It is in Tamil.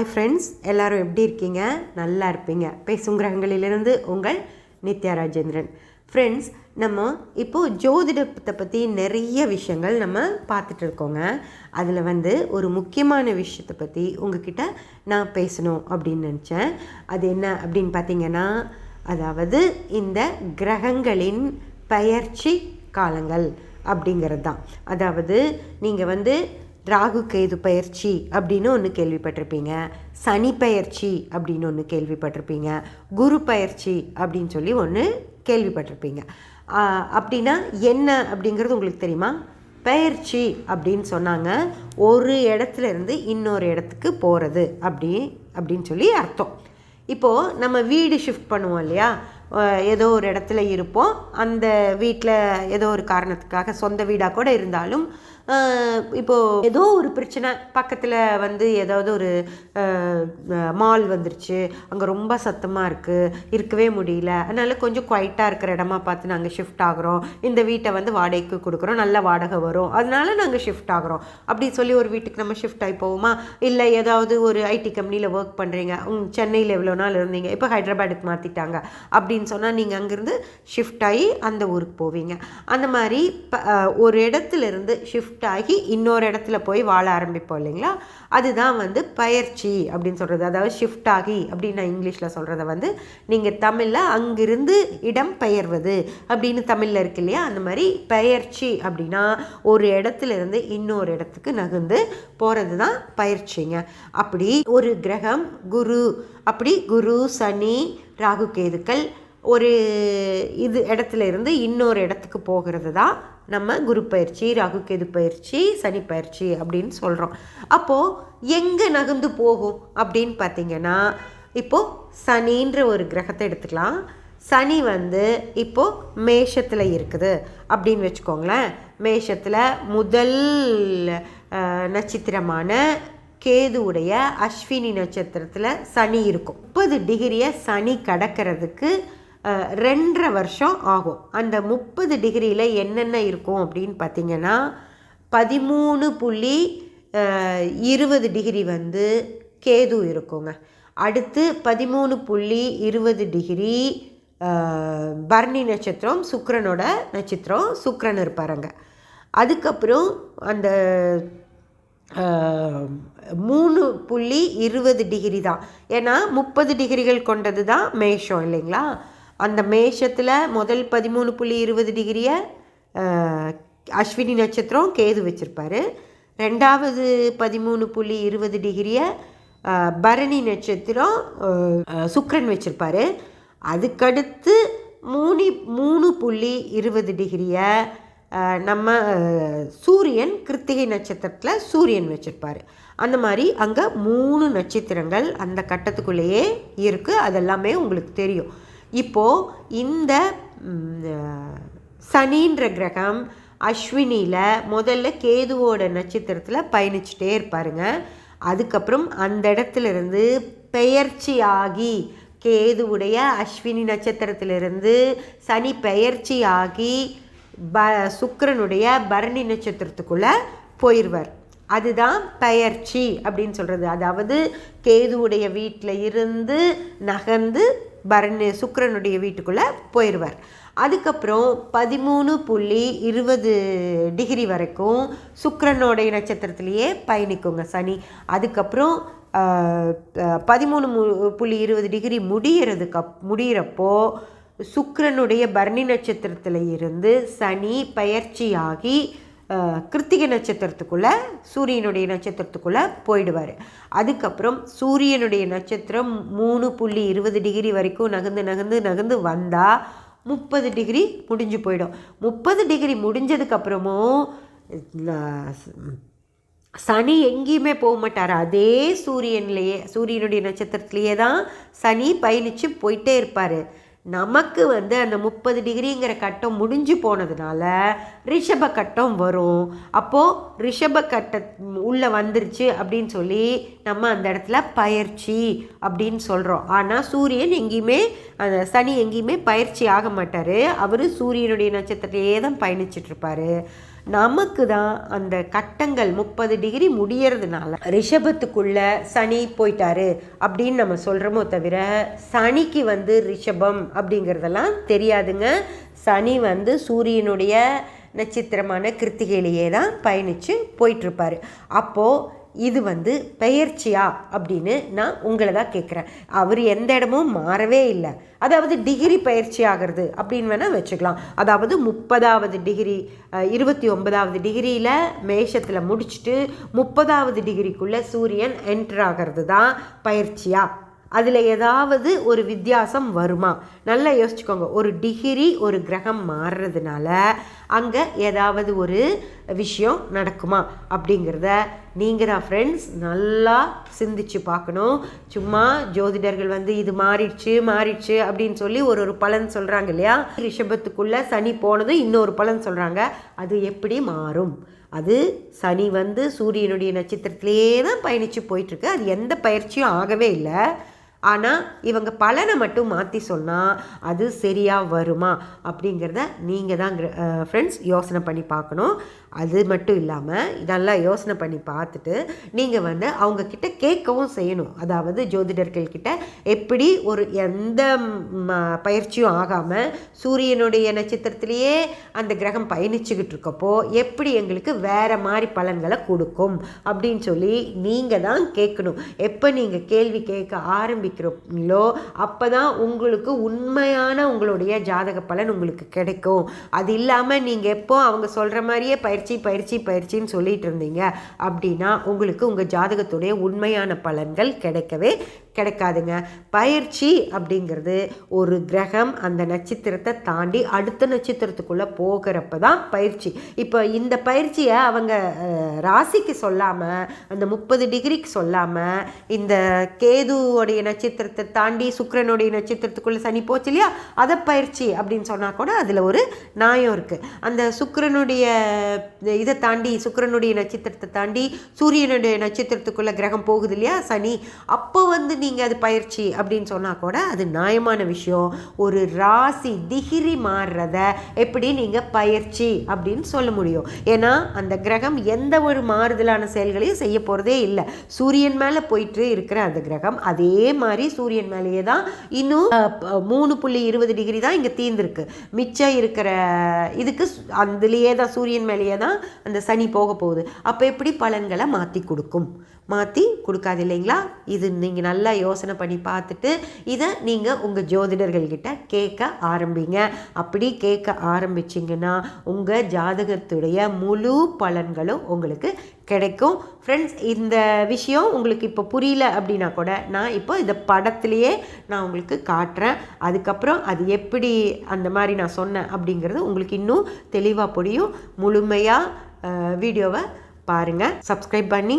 ஹாய் ஃப்ரெண்ட்ஸ் எல்லோரும் எப்படி இருக்கீங்க? நல்லா இருப்பீங்க. பேசும் கிரகங்களிலிருந்து உங்கள் நித்யா ராஜேந்திரன். ஃப்ரெண்ட்ஸ் நம்ம இப்போது ஜோதிடத்தை பற்றி நிறைய விஷயங்கள் நம்ம பார்த்துட்டு இருக்கோங்க. அதில் வந்து ஒரு முக்கியமான விஷயத்தை பற்றி உங்ககிட்ட நான் பேசணும் அப்படின்னு நினச்சேன். அது என்ன அப்படின்னு பார்த்தீங்கன்னா அதாவது இந்த கிரகங்களின் பெயர்ச்சி காலங்கள் அப்படிங்கிறது தான் அதாவது நீங்கள் வந்து ராகு கேது பயிற்சி அப்படின்னு ஒன்று கேள்விப்பட்டிருப்பீங்க. சனி பயிற்சி அப்படின்னு ஒன்று கேள்விப்பட்டிருப்பீங்க. குரு பயிற்சி அப்படின்னு சொல்லி ஒன்று கேள்விப்பட்டிருப்பீங்க. அப்படின்னா என்ன அப்படிங்கிறது உங்களுக்கு தெரியுமா? பயிற்சி அப்படின்னு சொன்னாங்க. ஒரு இடத்துல இருந்து இன்னொரு இடத்துக்கு போகிறது அப்படி அப்படின்னு சொல்லி அர்த்தம். இப்போது நம்ம வீடு ஷிஃப்ட் பண்ணுவோம் இல்லையா? ஏதோ ஒரு இடத்துல இருப்போம். அந்த வீட்டில் ஏதோ ஒரு காரணத்துக்காக சொந்த வீடாக கூட இருந்தாலும் இப்போது ஏதோ ஒரு பிரச்சனை பக்கத்தில் வந்து ஏதாவது ஒரு மால் வந்துருச்சு. அங்கே ரொம்ப சத்தமாக இருக்குது இருக்கவே முடியல. அதனால் கொஞ்சம் குவைட்டாக இருக்கிற இடமா பார்த்து நாங்கள் ஷிஃப்ட் ஆகிறோம். இந்த வீட்டை வந்து வாடகைக்கு கொடுக்குறோம். நல்ல வாடகை வரும். அதனால நாங்கள் ஷிஃப்ட் ஆகுறோம். அப்படி சொல்லி ஒரு வீட்டுக்கு நம்ம ஷிஃப்ட் ஆகி போவோமா? இல்லை ஏதாவது ஒரு ஐடி கம்பெனியில் ஒர்க் பண்ணுறீங்க சென்னையில் எவ்வளோ நாள் இருந்தீங்க? இப்போ ஹைதராபாத்துக்கு மாற்றிட்டாங்க அப்படின்னு சொன்னால் நீங்கள் அங்கேருந்து ஷிஃப்ட் ஆகி அந்த ஊருக்கு போவீங்க. அந்த மாதிரி ஒரு இடத்துல இருந்து ஷிஃப்ட் ஆகி இன்னொரு இடத்துல போய் வாழ ஆரம்பிப்போம் இல்லைங்களா? அதுதான் வந்து பயிற்சி அப்படின்னு சொல்கிறது அதாவது ஷிஃப்ட் ஆகி அப்படின்னு நான் இங்கிலீஷில் சொல்கிறத வந்து நீங்கள் தமிழில் அங்கிருந்து இடம் பெயர்வது அப்படின்னு தமிழில் இருக்கு இல்லையா? அந்த மாதிரி பயிற்சி அப்படின்னா ஒரு இடத்துல இருந்து இன்னொரு இடத்துக்கு நகர்ந்து போகிறது தான் பயிற்சிங்க. அப்படி ஒரு கிரகம் குரு அப்படி குரு சனி ராகு கேதுக்கள் ஒரு இது இடத்துல இருந்து இன்னொரு இடத்துக்கு போகிறது தான் நம்ம குரு பயிற்சி ராகு கேது பயிற்சி சனி பயிற்சி அப்படின்னு சொல்கிறோம் அப்போது எங்கே நகர்ந்து போகும் அப்படின்னு பார்த்தீங்கன்னா இப்போது சனின்ற ஒரு கிரகத்தை எடுத்துக்கலாம். சனி வந்து இப்போது மேஷத்தில் இருக்குது அப்படின்னு வச்சுக்கோங்களேன். மேஷத்தில் முதல் நட்சத்திரமான கேதுவுடைய அஸ்வினி நட்சத்திரத்தில் சனி இருக்கும். முப்பது டிகிரியை சனி கடக்கிறதுக்கு ரெண்டரை வருஷம் ஆகும். அந்த முப்பது டிகிரியில் என்னென்ன இருக்கும் அப்படின்னு பார்த்தீங்கன்னா பதிமூணு புள்ளி இருபது டிகிரி வந்து கேது இருக்குங்க. அடுத்து பதிமூணு புள்ளி இருபது டிகிரி பர்ணி பரணி நட்சத்திரம் சுக்கரனோட நட்சத்திரம் சுக்கரன் இருப்பாருங்க. அதுக்கப்புறம் அந்த மூணு புள்ளி இருபது டிகிரி தான். ஏன்னா முப்பது டிகிரிகள் கொண்டது தான் மேஷம் இல்லைங்களா? அந்த மேஷத்தில் முதல் பதிமூணு புள்ளி இருபது டிகிரியை அஸ்வினி நட்சத்திரம் கேது வச்சுருப்பாரு. ரெண்டாவது பதிமூணு புள்ளி இருபது டிகிரியை பரணி நட்சத்திரம் சுக்ரன் வச்சுருப்பார் வச்சுருப்பாரு. அதுக்கடுத்து மூணு மூணு புள்ளி இருபது டிகிரியை நம்ம சூரியன் கிருத்திகை நட்சத்திரத்தில் சூரியன் வச்சுருப்பார். அந்த மாதிரி அங்கே மூணு நட்சத்திரங்கள் அந்த கட்டத்துக்குள்ளேயே இருக்குது அதெல்லாமே உங்களுக்கு தெரியும். இப்போது இந்த சனின்ற கிரகம் அஸ்வினியில் முதல்ல கேதுவோட நட்சத்திரத்தில் பயணிச்சுட்டே இருப்பாருங்க. அதுக்கப்புறம் அந்த இடத்துல இருந்து பெயர்ச்சி ஆகி கேதுவுடைய அஸ்வினி நட்சத்திரத்திலிருந்து சனி பெயர்ச்சி ஆகி ப சுக்கரனுடைய பரணி நட்சத்திரத்துக்குள்ளே போயிடுவார் அதுதான் பெயர்ச்சி அப்படின்னு சொல்கிறது அதாவது கேதுவுடைய வீட்டில் இருந்து நகர்ந்து பரணி சுக்கரனுடைய வீட்டுக்குள்ளே போயிடுவார் அதுக்கப்புறம் பதிமூணு புள்ளி இருபது டிகிரி வரைக்கும் சுக்கரனுடைய நட்சத்திரத்திலேயே பயணிக்குங்க சனி. அதுக்கப்புறம் பதிமூணு மு- புள்ளி இருபது டிகிரி முடிகிறதுக்கு அப் முடியிறப்போ சுக்கிரனுடைய பரணி நட்சத்திரத்தில் இருந்து சனி பயிற்சியாகி கிருத்திகை நட்சத்திரத்துக்குள்ளே சூரியனுடைய நட்சத்திரத்துக்குள்ளே போயிடுவார். அதுக்கப்புறம் சூரியனுடைய நட்சத்திரம் மூணு புள்ளி இருபது டிகிரி வரைக்கும் நகர்ந்து நகர்ந்து நகர்ந்து வந்தால் முப்பது டிகிரி முடிஞ்சு போயிடும். முப்பது டிகிரி முடிஞ்சதுக்கப்புறமும் சனி எங்கேயுமே போக மாட்டார். அதே சூரியன்லேயே சூரியனுடைய நட்சத்திரத்திலேயே தான் சனி பயணித்து போயிட்டே இருப்பார். நமக்கு வந்து அந்த முப்பது டிகிரிங்கிற கட்டம் முடிஞ்சு போனதுனால ரிஷப கட்டம் வரும். அப்போது ரிஷப கட்ட உள்ளே வந்துருச்சு அப்படின்னு சொல்லி நம்ம அந்த இடத்துல பயிற்சி அப்படின்னு சொல்கிறோம் ஆனால் சூரியன் எங்கேயுமே அந்த சனி எங்கேயுமே பயிற்சி ஆக மாட்டார். அவர் சூரியனுடைய நட்சத்திரத்திலேயே தான் பயணிச்சிட்ருப்பார் நமக்கு தான் அந்த கட்டங்கள் முப்பது டிகிரி முடியறதுனால ரிஷபத்துக்குள்ள சனி போயிட்டாரு அப்படின்னு நம்ம சொல்கிறோமோ தவிர சனிக்கு வந்து ரிஷபம் அப்படிங்கிறதெல்லாம் தெரியாதுங்க. சனி வந்து சூரியனுடைய நட்சத்திரமான கிருத்திகையிலேயே தான் பயணித்து போயிட்டுருப்பார். அப்போது இது வந்து பெயர்ச்சியா அப்படின்னு நான் உங்களை தான் கேட்குறேன். அவர் எந்த இடமும் மாறவே இல்லை. அதாவது டிகிரி பயிற்சி ஆகிறது அப்படின்னு வேணால் வச்சுக்கலாம். அதாவது முப்பதாவது டிகிரி இருபத்தி ஒன்பதாவது டிகிரியில் மேஷத்தில் முடிச்சுட்டு முப்பதாவது டிகிரிக்குள்ளே சூரியன் என்ட்ரு ஆகிறது தான் பயிற்சியாக அதில் ஏதாவது ஒரு வித்தியாசம் வருமா? நல்லா யோசிச்சுக்கோங்க. ஒரு டிகிரி ஒரு கிரகம் மாறுறதுனால அங்கே ஏதாவது ஒரு விஷயம் நடக்குமா? அப்படிங்கிறத நீங்கள் தான் ஃப்ரெண்ட்ஸ் நல்லா சிந்திச்சு பார்க்கணும். சும்மா ஜோதிடர்கள் வந்து இது மாறிடுச்சு மாறிடுச்சு அப்படின்னு சொல்லி ஒரு ஒரு பலன் சொல்கிறாங்க இல்லையா? ரிஷபத்துக்குள்ளே சனி போனது இன்னொரு பலன் சொல்கிறாங்க அது எப்படி மாறும்? அது சனி வந்து சூரியனுடைய நட்சத்திரத்திலே தான் பயணித்து போயிட்டுருக்கு அது எந்த பயிற்சியும் ஆகவே இல்லை. ஆனால் இவங்க பலனை மட்டும் மாற்றி சொன்னால் அது சரியாக வருமா? அப்படிங்கிறத நீங்கள் தான் ஃப்ரெண்ட்ஸ் யோசனை பண்ணி பார்க்கணும். அது மட்டும் இல்லாமல் நல்லா யோசனை பண்ணி பார்த்துட்டு நீங்கள் வந்து அவங்கக்கிட்ட கேட்கவும் செய்யணும். அதாவது ஜோதிடர்கள்கிட்ட எப்படி ஒரு எந்த பயிற்சியும் ஆகாமல் சூரியனுடைய நட்சத்திரத்திலேயே அந்த கிரகம் பயணிச்சுக்கிட்டு இருக்கப்போ எப்படி எங்களுக்கு வேறு மாதிரி பலன்களை கொடுக்கும்? அப்படின்னு சொல்லி நீங்கள் தான் கேட்கணும். எப்போ நீங்கள் கேள்வி கேட்க ஆரம்பிக்கிறீங்களோ அப்போ தான் உங்களுக்கு உண்மையான உங்களுடைய ஜாதக பலன் உங்களுக்கு கிடைக்கும். அது இல்லாமல் நீங்கள் எப்போ அவங்க சொல்கிற மாதிரியே பயிற்சி பயிற்சி பயிற்சின்னு சொல்லிட்டு இருந்தீங்க அப்படின்னா உங்களுக்கு உங்கள் ஜாதகத்துடைய உண்மையான பலன்கள் கிடைக்கவே கிடைக்காதுங்க. பயிற்சி அப்படிங்கிறது ஒரு கிரகம் அந்த நட்சத்திரத்தை தாண்டி அடுத்த நட்சத்திரத்துக்குள்ளே போகிறப்ப தான் பயிற்சி. இப்போ இந்த பயிற்சியை அவங்க ராசிக்கு சொல்லாமல் அந்த முப்பது டிகிரிக்கு சொல்லாமல் இந்த கேதுவோடைய நட்சத்திரத்தை தாண்டி சுக்கரனுடைய நட்சத்திரத்துக்குள்ளே சனி போச்சு இல்லையா? அதை பயிற்சி அப்படின்னு சொன்னால் கூட அதில் ஒரு நியாயம் இருக்குது அந்த சுக்கரனுடைய இதை தாண்டி சுக்கரனுடைய நட்சத்திரத்தை தாண்டி சூரியனுடைய நட்சத்திரத்துக்குள்ளே கிரகம் போகுது இல்லையா? சனி. அப்போ வந்து நீங்கள் அது பயிற்சி அப்படின்னு சொன்னால் கூட அது நியாயமான விஷயம். ஒரு ராசி டிகிரி மாறுறத எப்படி நீங்கள் பயிற்சி அப்படின்னு சொல்ல முடியும். ஏன்னா அந்த கிரகம் எந்த ஒரு மாறுதலான செயல்களையும் செய்ய போகிறதே இல்லை. சூரியன் மேலே போயிட்டு இருக்கிற அந்த கிரகம் அதே மாதிரி சூரியன் மேலேயே தான் இன்னும் மூணு புள்ளி இருபது டிகிரி தான் இங்கே தீர்ந்துருக்கு. மிச்சம் இருக்கிற இதுக்கு அதுலேயே தான் சூரியன் மேலேயே தான் அந்த சனி போக போகுது. அப்போ எப்படி பலன்களை மாற்றி கொடுக்கும்? மாற்றி கொடுக்காது இல்லைங்களா? இது நீங்கள் நல்லா யோசனை பண்ணி பார்த்துட்டு இதை நீங்கள் உங்கள் ஜோதிடர்கள்கிட்ட கேட்க ஆரம்பிங்க. அப்படி கேட்க ஆரம்பிச்சிங்கன்னா உங்கள் ஜாதகத்துடைய முழு பலன்களும் உங்களுக்கு கிடைக்கும். ஃப்ரெண்ட்ஸ் இந்த விஷயம் உங்களுக்கு இப்போ புரியல அப்படின்னா கூட நான் இப்போ இந்த படத்துலையே நான் உங்களுக்கு காட்டுறேன். அதுக்கப்புறம் அது எப்படி அந்த மாதிரி நான் சொன்னேன் அப்படிங்கிறது உங்களுக்கு இன்னும் தெளிவாக புரியும். முழுமையாக வீடியோவை பாருங்கள் சப்ஸ்கிரைப் பண்ணி